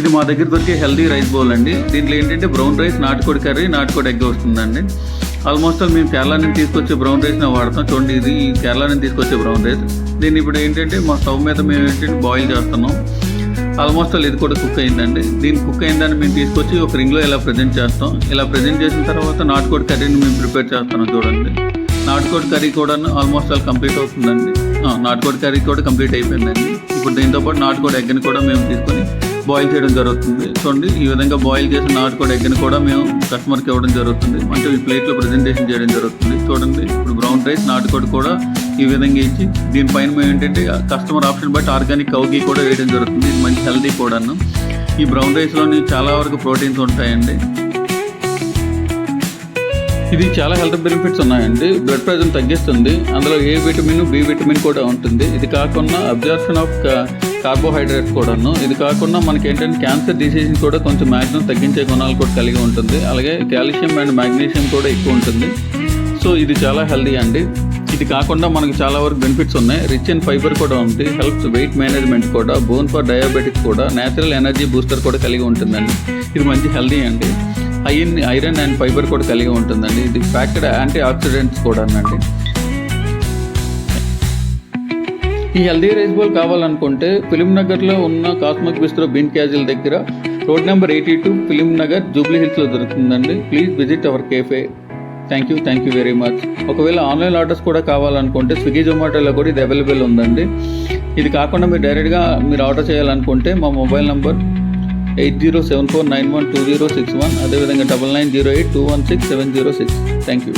ఇది మా దగ్గర దొరికే హెల్దీ రైస్ బౌల్ అండి. దీంట్లో ఏంటంటే బ్రౌన్ రైస్ నాటుకోడి కర్రీ నాటుకోడి ఎగ్ వస్తుందండి. ఆల్మోస్ట్ ఆల్ మేము కేరళ నుంచి తీసుకొచ్చే బ్రౌన్ రైస్ని వాడతాం. చూడండి ఇది కేరళ నుంచి తీసుకొచ్చే బ్రౌన్ రైస్. దీన్ని ఇప్పుడు ఏంటంటే మా స్టవ్ మీద మేము ఏంటంటే బాయిల్ చేస్తున్నాం. ఆల్మోస్ట్ ఆల్ ఇది కూడా కుక్ అయిందండి. దీని కుక్ అయిందని మేము తీసుకొచ్చి ఒక రింగ్లో ఇలా ప్రజెంట్ చేస్తాం. ఇలా ప్రజెంట్ చేసిన తర్వాత నాటుకోడి కర్రీని మేము ప్రిపేర్ చేస్తున్నాం చూడండి. నాటుకోడి కర్రీ కూడా ఆల్మోస్ట్ ఆల్ కంప్లీట్ అవుతుందండి. నాటుకోడి కర్రీ కూడా కంప్లీట్ అయిపోయిందండి. ఇప్పుడు దీంతో పాటు నాటుకోడి ఎగ్ని కూడా మేము తీసుకొని బాయిల్ చేయడం జరుగుతుంది. చూడండి ఈ విధంగా బాయిల్ చేసిన నాటుకోడి ఎగ్గిన కూడా మేము కస్టమర్కి ఇవ్వడం జరుగుతుంది. అంటే ఈ ప్లేట్లో ప్రజెంటేషన్ చేయడం జరుగుతుంది. చూడండి ఇప్పుడు బ్రౌన్ రైస్ నాటుకోడి కూడా ఈ విధంగా ఇచ్చి దీనిపైన మేము ఏంటంటే కస్టమర్ ఆప్షన్ బట్టి ఆర్గానిక్ కౌగి కూడా వేయడం జరుగుతుంది. ఇది మంచి హెల్దీ కూడాను ఈ బ్రౌన్ రైస్లోని చాలా వరకు ప్రోటీన్స్ ఉంటాయండి. ఇది చాలా హెల్త్ బెనిఫిట్స్ ఉన్నాయండి. బ్లడ్ ప్రెషర్ తగ్గిస్తుంది. అందులో ఏ విటమిన్ బి విటమిన్ కూడా ఉంటుంది. ఇది కాకుండా అబ్జర్ప్షన్ ఆఫ్ కార్బోహైడ్రేట్స్ కూడాను. ఇది కాకుండా మనకి ఏంటంటే క్యాన్సర్ డిసీజ్ని కూడా కొంచెం మ్యాక్సిమం తగ్గించే గుణాలు కూడా కలిగి ఉంటుంది. అలాగే కాల్షియం అండ్ మ్యాగ్నీషియం కూడా ఎక్కువ ఉంటుంది. సో ఇది చాలా హెల్దీ అండి. ఇది కాకుండా మనకి చాలా వరకు బెనిఫిట్స్ ఉన్నాయి. రిచ్ అండ్ ఫైబర్ కూడా ఉంది. హెల్ప్స్ వెయిట్ మేనేజ్మెంట్ కూడా. బోన్ ఫర్ డయాబెటిక్స్ కూడా. నేచురల్ ఎనర్జీ బూస్టర్ కూడా కలిగి ఉంటుందండి. ఇది మంచి హెల్దీ అండి. ఐన్ ఐరన్ అండ్ ఫైబర్ కూడా కలిగి ఉంటుందండి. ఇది ఫ్యాక్టెడ్ యాంటీ ఆక్సిడెంట్స్ కూడా అండి ఈ హెల్దీ రైస్ బౌల్ కావాలనుకుంటే ఫిలిం నగర్లో ఉన్న కాస్మిక్ బిస్ట్రో బీన్ క్యాజిల్ దగ్గర road number eighty two film Nagar Jubilee హిల్స్లో దొరుకుతుందండి. Please visit our cafe. Thank you thank you very much ఒకవేళ ఆన్లైన్ ఆర్డర్స్ కూడా కావాలనుకుంటే స్విగ్గీ జొమాటోలో కూడా ఇది అవైలబుల్ ఉందండి. ఇది కాకుండా మీరు డైరెక్ట్గా మీరు ఆర్డర్ చేయాలనుకుంటే మా mobile number eight zero seven four nine one two zero six one అదేవిధంగా double nine zero eight two one six seven zero six. Thank you